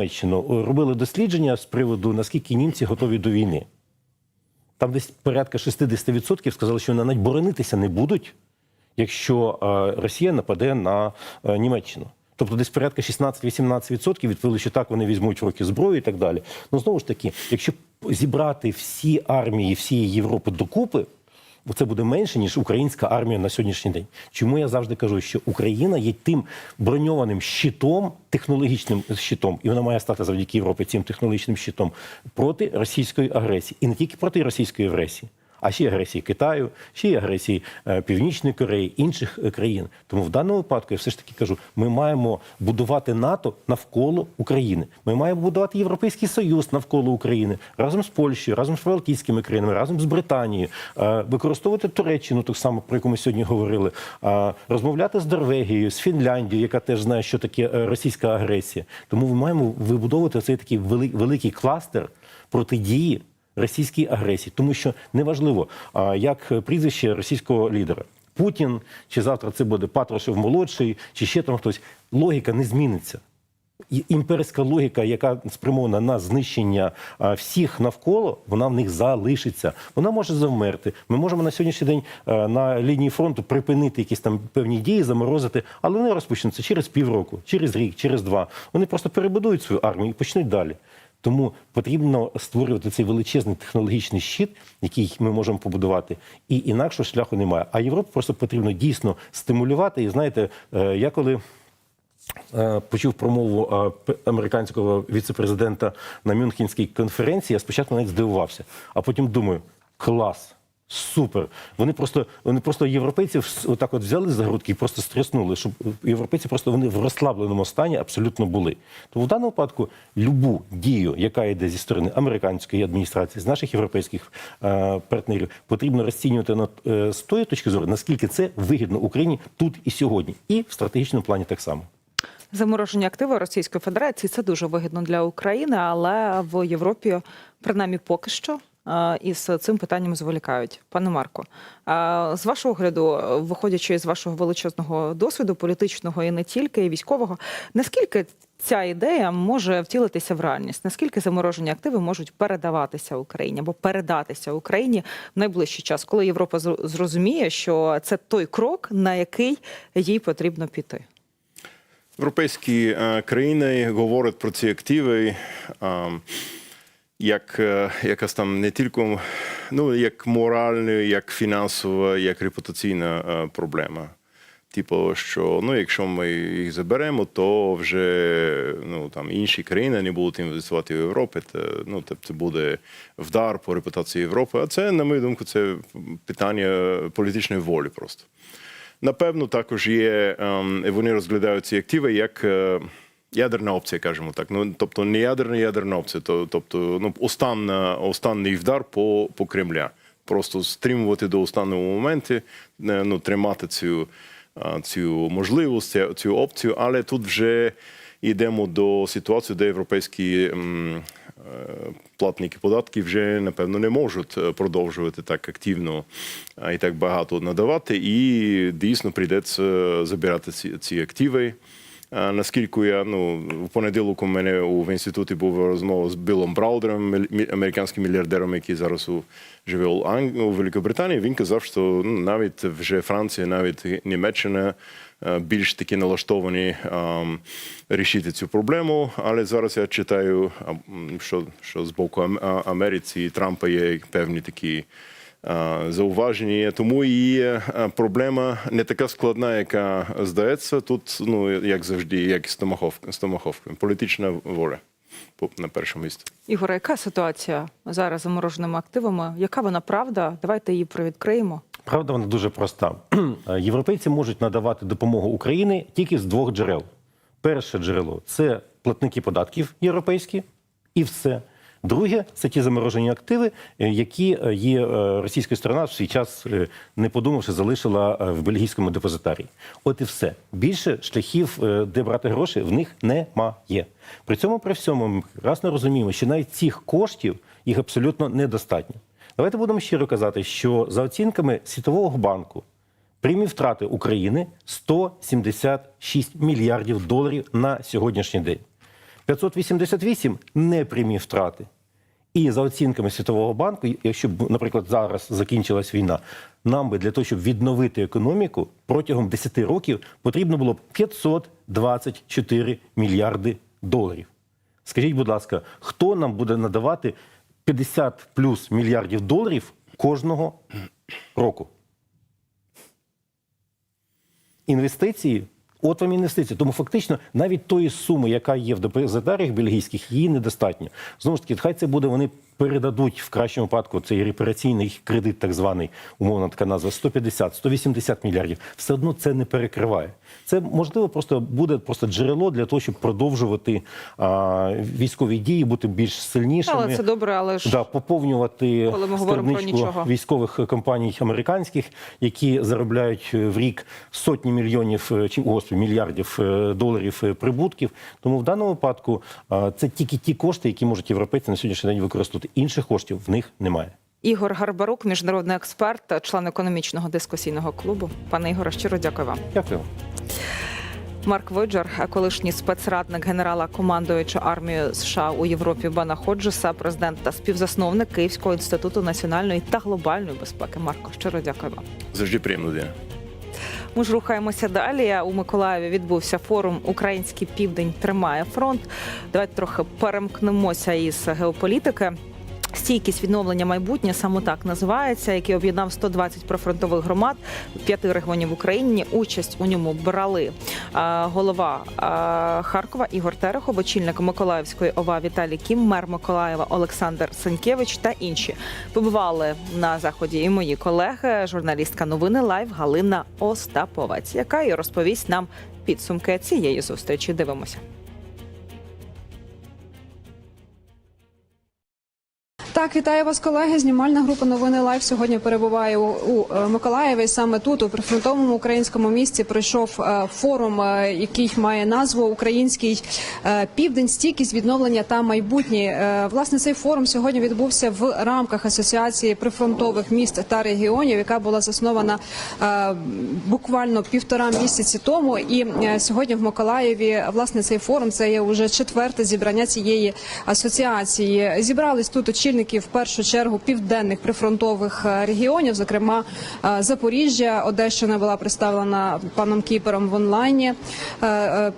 Німеччину робили дослідження з приводу, наскільки німці готові до війни. Там десь порядка 60% сказали, що вони навіть боронитися не будуть, якщо е, Росія нападе на е, Німеччину. Тобто десь порядка 16-18% відповіли, що так вони візьмуть в руки зброю і так далі. Ну знову ж таки, якщо зібрати всі армії всієї Європи докупи, це буде менше ніж українська армія на сьогоднішній день. Чому я завжди кажу, що Україна є тим броньованим щитом, технологічним щитом, і вона має стати завдяки Європі цим технологічним щитом проти російської агресії, і не тільки проти російської агресії. А ще й агресії Китаю, ще й агресії е, Північної Кореї, інших е, країн. Тому в даному випадку я все ж таки кажу: ми маємо будувати НАТО навколо України. Ми маємо будувати Європейський Союз навколо України разом з Польщею, разом з Балтійськими країнами, разом з Британією, е, використовувати Туреччину, ту саму, про яку ми сьогодні говорили, розмовляти з Норвегією, з Фінляндією, яка теж знає, що таке російська агресія. Тому ми маємо вибудовувати цей такий великий кластер протидії російській агресії, тому що неважливо, як прізвище російського лідера. Путін, чи завтра це буде Патрушев молодший, чи ще там хтось. Логіка не зміниться. Імперська логіка, яка спрямована на знищення всіх навколо, вона в них залишиться. Вона може завмерти. Ми можемо на сьогоднішній день на лінії фронту припинити якісь там певні дії, заморозити, але вони розпочнуться через півроку, через рік, через два. Вони просто перебудують свою армію і почнуть далі. Тому потрібно створювати цей величезний технологічний щит, який ми можемо побудувати, і інакшого шляху немає. А Європу просто потрібно дійсно стимулювати. І знаєте, е, я коли е, почув промову е, американського віцепрезидента на Мюнхенській конференції, я спочатку навіть здивувався, а потім думаю, клас. Супер. Вони просто вони просто європейців отак от взяли за грудки і просто стряснули, щоб європейці просто вони в розслабленому стані абсолютно були. Тому в даному випадку любу дію, яка йде зі сторони американської адміністрації, з наших європейських е, партнерів, потрібно розцінювати на е, з тої точки зору, наскільки це вигідно Україні тут і сьогодні, і в стратегічному плані так само. Замороження активів Російської Федерації це дуже вигідно для України, але в Європі, принаймні поки що. Із цим питанням зволікають, пане Марко. З вашого огляду, виходячи з вашого величезного досвіду, політичного і не тільки, і військового, наскільки ця ідея може втілитися в реальність? Наскільки заморожені активи можуть передаватися Україні або передатися Україні в найближчий час, коли Європа зр- зрозуміє, що це той крок, на який їй потрібно піти? Європейські е, країни говорять про ці активи е, як е, якась там не тільки ну, як моральна, як фінансова, як репутаційна е, проблема. Типу, що ну, якщо ми їх заберемо, то вже ну, там, інші країни не будуть інвестувати в Європу. Це, ну, це, це буде вдар по репутації Європи. А це, на мою думку, це питання політичної волі просто. Напевно, також є, ем, вони розглядають ці активи як е, ядерна опція, кажемо так. Ну, тобто не ядерна ядерна опція, то, тобто ну, останна, останній вдар по, по Кремля. Просто стримувати до останнього моменту, е, ну, тримати цю, е, цю можливість, цю- опцію, але тут вже йдемо до ситуації, де європейські е, платники податків вже напевно не можуть продовжувати так активно і так багато надавати, і дійсно прийдеться забирати ці, ці активи. А, Наскільки я ну в понеділок у мене в інституті був розмова з Білом Браудером, американським мільярдером, який зараз у живе у, Анг... у Великобританії. Він казав, що ну, навіть вже Франція, навіть Німеччина е, більш таки налаштовані ем, рішити цю проблему. Але зараз я читаю, що, що з боку Америці Трампа є певні такі зауваження. Тому і е, проблема не така складна, яка здається. Тут, ну як завжди, як з Томаховкою, з політична воля на першому місці. Ігоре, яка ситуація зараз з замороженими активами? Яка вона правда? Давайте її провідкриємо. Правда, вона дуже проста. Європейці можуть надавати допомогу Україні тільки з двох джерел. Перше джерело це платники податків європейські, і все. Друге це ті заморожені активи, е, які е, є е, російська сторона в свій час, не подумавши, залишила в бельгійському депозитарії. От і все. Більше шляхів, де брати гроші, в них немає. При цьому при всьому ми прекрасно розуміємо, що навіть цих коштів їх абсолютно недостатньо. Давайте будемо щиро казати, що за оцінками Світового банку прямі втрати України 176 мільярдів доларів на сьогоднішній день. 588 непрямі втрати. І за оцінками Світового банку, якщо б, наприклад, зараз закінчилась війна, нам би для того, щоб відновити економіку протягом 10 років потрібно було б 524 мільярди доларів. Скажіть, будь ласка, хто нам буде надавати 50 плюс мільярдів доларів кожного року? Інвестиції. От вам інвестиції. Тому фактично навіть тої суми, яка є в депозитаріях бельгійських, її недостатньо. Знову ж таки, хай це буде, вони передадуть в кращому випадку цей репараційний кредит, так званий, умовна така назва, 150-180 мільярдів. Все одно це не перекриває. Це можливо просто буде просто джерело для того, щоб продовжувати а, військові дії, бути більш сильнішими. Але це добре, але ж Да, поповнювати Коли ми говоримо про нічого. військових компаній американських, які заробляють е, в рік сотні мільйонів е, чи господи, мільярдів е, доларів е, прибутків. Тому в даному випадку е, це тільки ті кошти, які можуть європейці на сьогоднішній день використовувати. Інших коштів в них немає. Ігор Гарбарук, міжнародний експерт, член економічного дискусійного клубу. Пане Ігоре, щиро дякую вам. Дякую. Марк Воджер, колишній спецрадник генерала командуюча армією США у Європі Бана Ходжеса, президент та співзасновник Київського інституту національної та глобальної безпеки. Марко, щиро дякую вам. Завжди приємно день. Ми ж рухаємося далі. У Миколаєві відбувся форум Український південь тримає фронт. Давайте трохи перемкнемося із геополітики. Стійкість відновлення майбутнє саме так називається, який об'єднав 120 прифронтових громад п'яти регіонів України. Участь у ньому брали голова Харкова Ігор Терехов, очільник Миколаївської ОВА Віталій Кім, мер Миколаєва Олександр Сенкевич та інші. Побували на заході і мої колеги, журналістка новини Лайв Галина Остаповець, яка і розповість нам підсумки цієї зустрічі. Дивимося. Так, вітаю вас, колеги. Знімальна група новини Лайв сьогодні перебуває у, у е, Миколаєві. Саме тут, у прифронтовому українському місті, пройшов е, форум, е, який має назву Український е, південь, стійкість відновлення та майбутнє. Власне, цей форум сьогодні відбувся в рамках асоціації прифронтових міст та регіонів, яка була заснована буквально півтора місяці тому. І сьогодні в Миколаєві власне цей форум це є вже четверте зібрання цієї асоціації. Зібрались тут очільники в першу чергу південних прифронтових е, регіонів, зокрема е, Запоріжжя, Одещина була представлена паном Кіпером в онлайні. Е,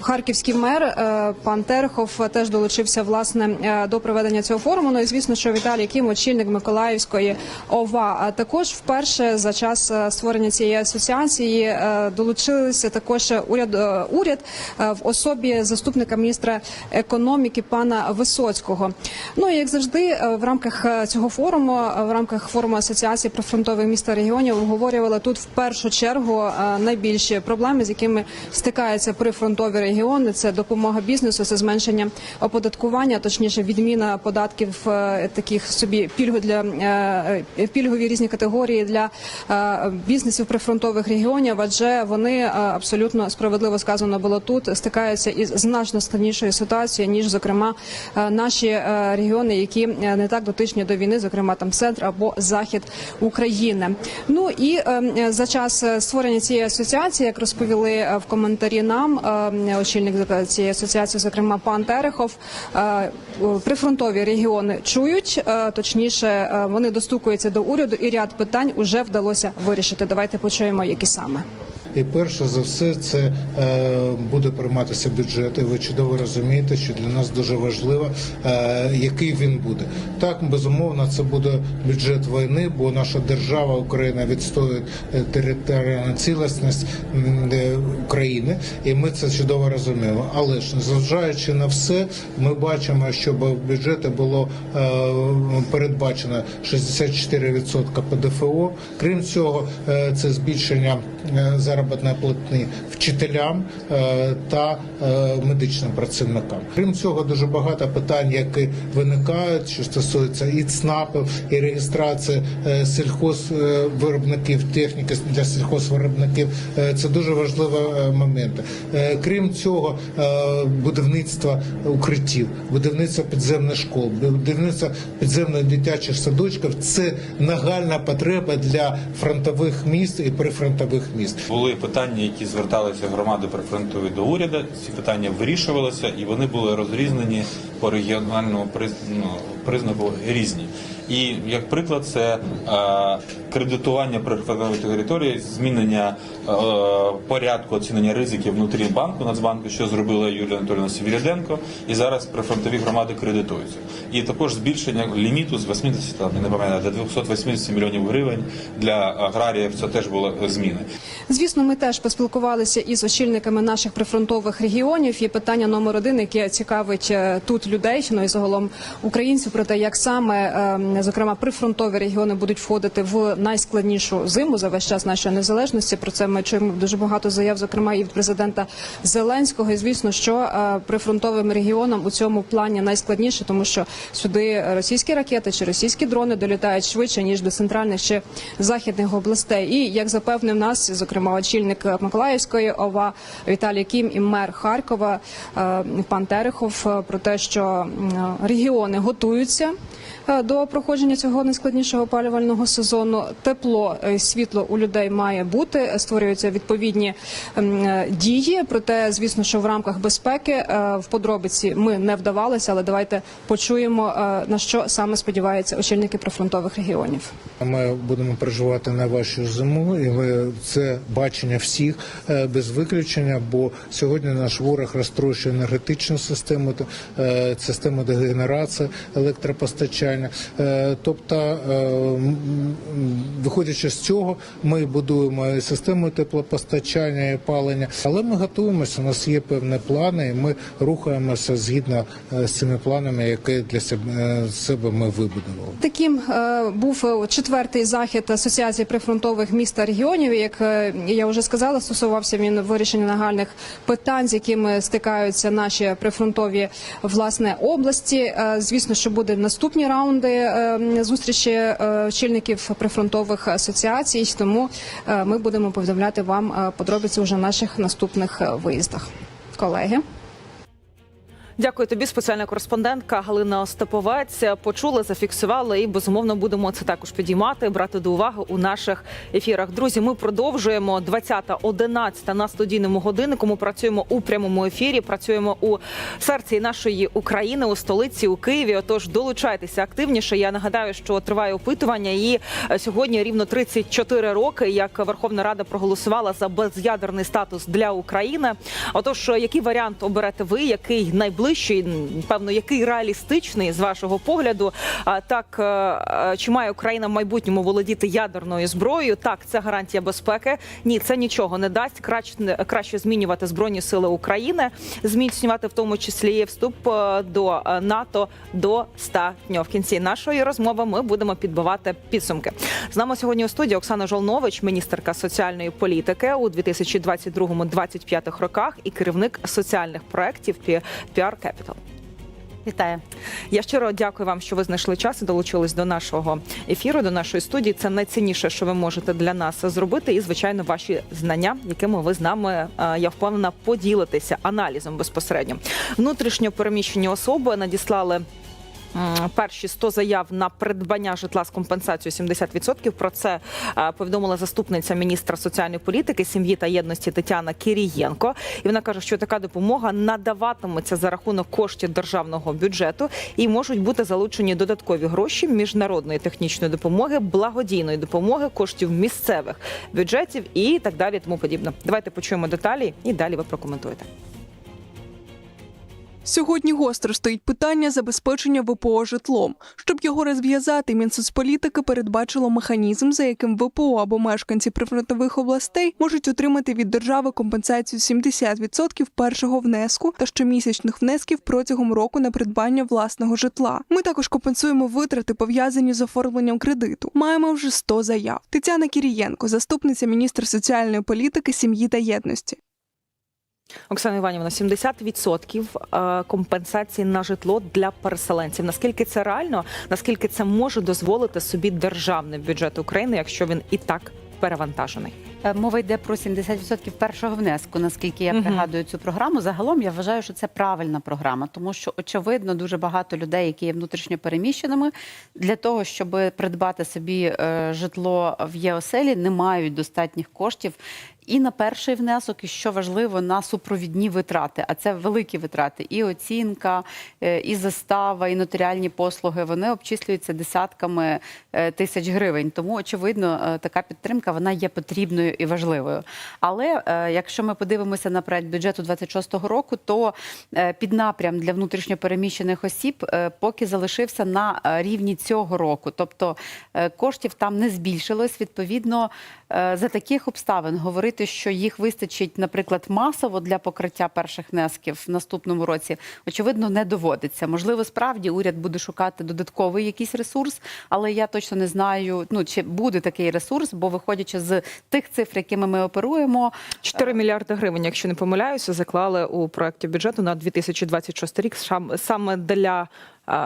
Харківський мер пан Терехов теж долучився власне до проведення цього форуму. Ну і звісно, що Віталій Кім, очільник Миколаївської ОВА. А також вперше за час створення цієї асоціації долучилися також уряд уряд в особі заступника міністра економіки пана Висоцького. Ну і як завжди, е, в рамках е, цього форуму, е, в рамках форуму асоціації прифронтових міст та регіонів обговорювали тут в першу чергу найбільші проблеми, з якими стикаються прифронтові регіони. Це допомога бізнесу, це зменшення оподаткування, точніше відміна податків таких собі пільгу для пільгові різні категорії для бізнесів прифронтових регіонів, адже вони абсолютно справедливо сказано було тут, стикаються із значно складнішою ситуацією, ніж зокрема наші регіони, які е, не так дотичні до війни, зокрема там центр або захід України. Ну і е, за час е, створення цієї асоціації, як розповіли е, в коментарі нам е, очільник цієї асоціації, зокрема пан Терехов, е, прифронтові регіони чують, е, точніше, е, вони достукуються до уряду, і ряд питань уже вдалося вирішити. Давайте почуємо, які саме. І перше за все, це е, буде прийматися бюджет. І ви чудово розумієте, що для нас дуже важливо, е, який він буде. Так, безумовно, це буде бюджет війни, бо наша держава Україна відстоює е, територіальну цілісність України, і ми це чудово розуміємо. Але ж незважаючи на все, ми бачимо, що в бюджеті було передбачено 64% ПДФО. Крім цього, це збільшення е, заробітної платні вчителям е, та е, медичним працівникам. Крім цього, дуже багато питань, які виникають, що стосується і ЦНАПів, і реєстрації е, сільхозвиробників, техніки для сільхозвиробників. Це дуже важливі моменти. Крім цього, будівництво укриттів, будівництво підземних школ, будівництво підземних дитячих садочків це нагальна потреба для фронтових міст і прифронтових міст. були були питання, які зверталися громади прифронтові до уряду. Ці питання вирішувалися, і вони були розрізнені по регіональному ну, признаку різні. І як приклад, це кредитування прифронтової території, змінення порядку оцінення ризиків внутрі банку Нацбанку, що зробила Юлія Анатольовна Свіріденко, і зараз прифронтові громади кредитуються. І також збільшення ліміту з 80, там, не пам'ятаю, до 280 мільйонів гривень для аграріїв. Це теж були зміни. Звісно, ми теж поспілкувалися із очільниками наших прифронтових регіонів. І питання номер один, яке цікавить е, тут людей, ну і загалом українців, про те, як саме е, зокрема прифронтові регіони будуть входити в найскладнішу зиму за весь час нашої незалежності. Про це ми чуємо дуже багато заяв, зокрема і від президента Зеленського. І звісно, що е, прифронтовим регіонам у цьому плані найскладніше, тому що сюди російські ракети чи російські дрони долітають швидше ніж до центральних чи західних областей. І як запевнив нас, зокрема очільник Миколаївської ОВА Віталій Кім і мер Харкова е, пан Терехов е, про те, що регіони готуються. Е, До проходження цього найскладнішого опалювального сезону тепло, е, світло у людей має бути. Створюються відповідні ем, е, дії. Проте, звісно, що в рамках безпеки е, в подробиці ми не вдавалися, але давайте почуємо е, на що саме сподіваються очільники прифронтових регіонів. Ми будемо переживати найважчу зиму, і ми це бачення всіх е, без виключення. Бо сьогодні наш ворог розтрощує енергетичну систему, е, систему дегенерації електропостачання. Е, Тобто, е, виходячи з цього, ми будуємо систему теплопостачання і опалення, але ми готуємося. У нас є певні плани, і ми рухаємося згідно е, з цими планами, які для себе, ми вибудували. Таким був четвертий захід Асоціації прифронтових міст та регіонів. Як я вже сказала, стосувався він вирішення нагальних питань, з якими стикаються наші прифронтові власне області. Звісно, що буде наступні раунди е, зустрічі е, очільників прифронтових асоціацій. Тому е, ми будемо повідомляти вам е, подробиці вже на наших наступних виїздах. Колеги. Дякую тобі, спеціальна кореспондентка Галина Остаповець. Почули, зафіксували і безумовно будемо це також підіймати, брати до уваги у наших ефірах. Друзі, ми продовжуємо 20.11 на студійному годиннику. Ми працюємо у прямому ефірі. Працюємо у серці нашої України, у столиці у Києві. Отож, долучайтеся активніше. Я нагадаю, що триває опитування, і е, сьогодні рівно 34 роки, як Верховна Рада проголосувала за без'ядерний статус для України. Отож, який варіант оберете ви? Який найближчий? Певно, який реалістичний з вашого погляду? А так е, е, чи має Україна в майбутньому володіти ядерною зброєю? Так, це гарантія безпеки. Ні, це нічого не дасть. Краще краще змінювати збройні сили України, зміцнювати в тому числі вступ е, до НАТО достатньо. В кінці нашої розмови ми будемо підбивати підсумки. З нами сьогодні у студії Оксана Жолнович, міністерка соціальної політики у 2022-2025 роках і керівник соціальних проєктів PR Capital. Вітаю. Я щиро дякую вам, що ви знайшли час і долучились до нашого ефіру, до нашої студії. Це найцінніше, що ви можете для нас зробити, і звичайно, ваші знання, якими ви з нами е, я впевнена поділитеся аналізом безпосередньо. Внутрішньо переміщені особи надіслали. Перші 100 заяв на придбання житла з компенсацією 70%. Про це е, повідомила заступниця міністра соціальної політики, сім'ї та єдності Тетяна Кірієнко. І вона каже, що така допомога надаватиметься за рахунок коштів державного бюджету і можуть бути залучені додаткові гроші міжнародної технічної допомоги, благодійної допомоги, коштів місцевих бюджетів і так далі. Тому подібне. Давайте почуємо деталі і далі ви прокоментуєте. Сьогодні гостро стоїть питання забезпечення ВПО житлом. Щоб його розв'язати, Мінсоцполітики передбачило механізм, за яким ВПО або мешканці прифронтових областей можуть отримати від держави компенсацію 70% першого внеску та щомісячних внесків протягом року на придбання власного житла. Ми також компенсуємо витрати, пов'язані з оформленням кредиту. Маємо вже 100 заяв. Тетяна Кірієнко, заступниця міністра соціальної політики, сім'ї та єдності. Оксана Іванівна, 70% е, компенсації на житло для переселенців. Наскільки це реально? Наскільки це може дозволити собі державний бюджет України, якщо він і так перевантажений? Е, Мова йде про 70% першого внеску. Наскільки я пригадую цю програму, загалом я вважаю, що це правильна програма, тому що очевидно дуже багато людей, які є внутрішньо переміщеними, для того, щоб придбати собі е, житло в ЄОСЕЛі, не мають достатніх коштів і на перший внесок, і що важливо, на супровідні витрати. А це великі витрати. І оцінка, е, і застава, і нотаріальні послуги. Вони обчислюються десятками тисяч гривень. Тому очевидно, така підтримка вона є потрібною і важливою. Але е, якщо ми подивимося на проект бюджету 26-го року, то е, піднапрям для внутрішньопереміщених осіб е, поки залишився на рівні цього року. Тобто коштів там не збільшилось. Відповідно, за таких обставин говорити, що їх вистачить, наприклад, масово для покриття перших внесків в наступному році, очевидно, не доводиться. Можливо, справді уряд буде шукати додатковий якийсь ресурс, але я точно не знаю, ну чи буде такий ресурс, бо виходячи з тих цифр, якими ми оперуємо, 4 мільярди гривень, якщо не помиляюся, заклали у проєкті бюджету на 2026 рік сам- саме для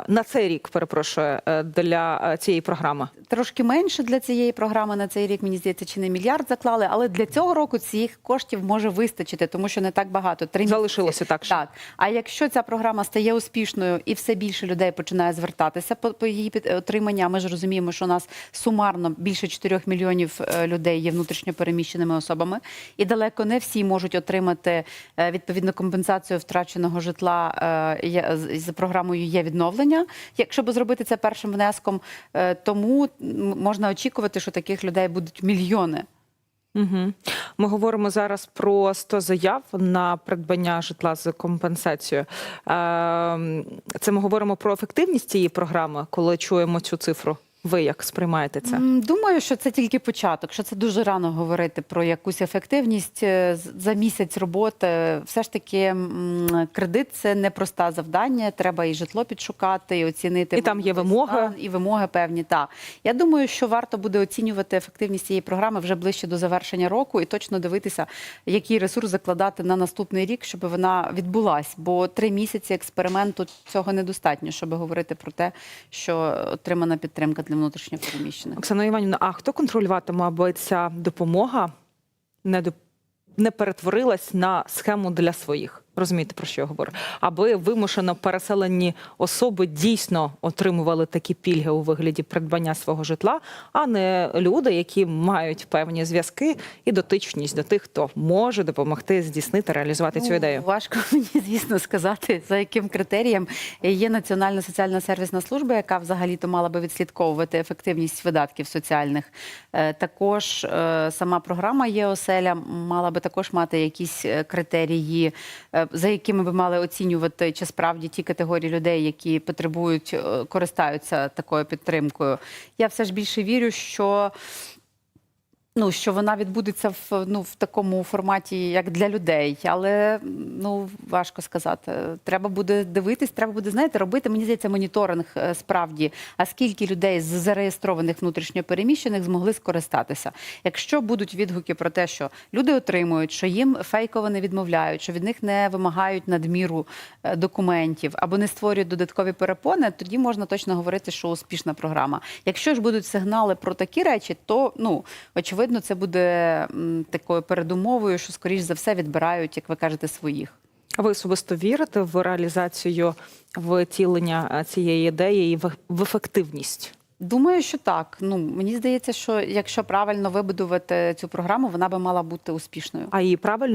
на цей рік, перепрошую, е, для е, цієї програми. трошки менше для цієї програми на цей рік, мені здається, чи не мільярд заклали, але для цього року цих коштів може вистачити, тому що не так багато. Три. Залишилося так ще. Так. А якщо ця програма стає успішною і все більше людей починає звертатися по, її під отримання, ми ж розуміємо, що у нас сумарно більше 4 мільйонів е, людей є внутрішньо переміщеними особами, і далеко не всі можуть отримати відповідну компенсацію втраченого житла за програмою є відновлення, якщо би зробити це першим внеском. Е, Тому можна очікувати, що таких людей будуть мільйони. Угу. Ми говоримо зараз про 100 заяв на придбання житла з компенсацією. Ем, Це ми говоримо про ефективність цієї програми, коли чуємо цю цифру. Ви як сприймаєте це? Думаю, що це тільки початок, що це дуже рано говорити про якусь ефективність Е, за місяць роботи. Все ж таки, кредит це непросте завдання. Треба і житло підшукати, і оцінити І там є вимоги, і вимоги певні. Так я думаю, що варто буде оцінювати ефективність цієї програми вже ближче до завершення року, і точно дивитися, який ресурс закладати на наступний рік, щоб вона відбулась. Бо три місяці експерименту цього недостатньо, щоб говорити про те, що отримана підтримка для внутрішньопереміщених. Оксана Іванівна, а хто контролюватиме, аби ця допомога не, доп- не перетворилась на схему для своїх? Розумієте, про що я говорю? Аби вимушено переселені особи дійсно отримували такі пільги у вигляді придбання свого житла, а не люди, які мають певні зв'язки і дотичність до тих, хто може допомогти здійснити реалізувати цю Ну, ідею. Важко мені, звісно, сказати, за яким критерієм є Національна соціальна сервісна служба, яка взагалі-то мала би відслідковувати ефективність видатків соціальних. Е, Також е, сама програма ЄОСЕЛЯ мала би також мати якісь е, критерії, за якими би мали оцінювати, чи справді ті категорії людей, які потребують, е, користаються такою підтримкою. Я все ж більше вірю, що Ну, що вона відбудеться в ну в такому форматі, як для людей, але ну важко сказати. Треба буде дивитись, треба буде знаєте, робити. Мені здається, моніторинг е, справді. А скільки людей з зареєстрованих внутрішньопереміщених змогли скористатися? Якщо будуть відгуки про те, що люди отримують, що їм фейково не відмовляють, що від них не вимагають надміру е, документів або не створюють додаткові перепони, тоді можна точно говорити, що успішна програма. Якщо ж будуть сигнали про такі речі, то ну очевидно, це буде такою передумовою, що скоріш за все відбирають, як ви кажете, своїх. А ви особисто вірите в реалізацію втілення е, цієї ідеї і в ефективність? Думаю, що так. Ну мені здається, що якщо правильно вибудувати цю програму, вона би мала бути успішною. А її правильно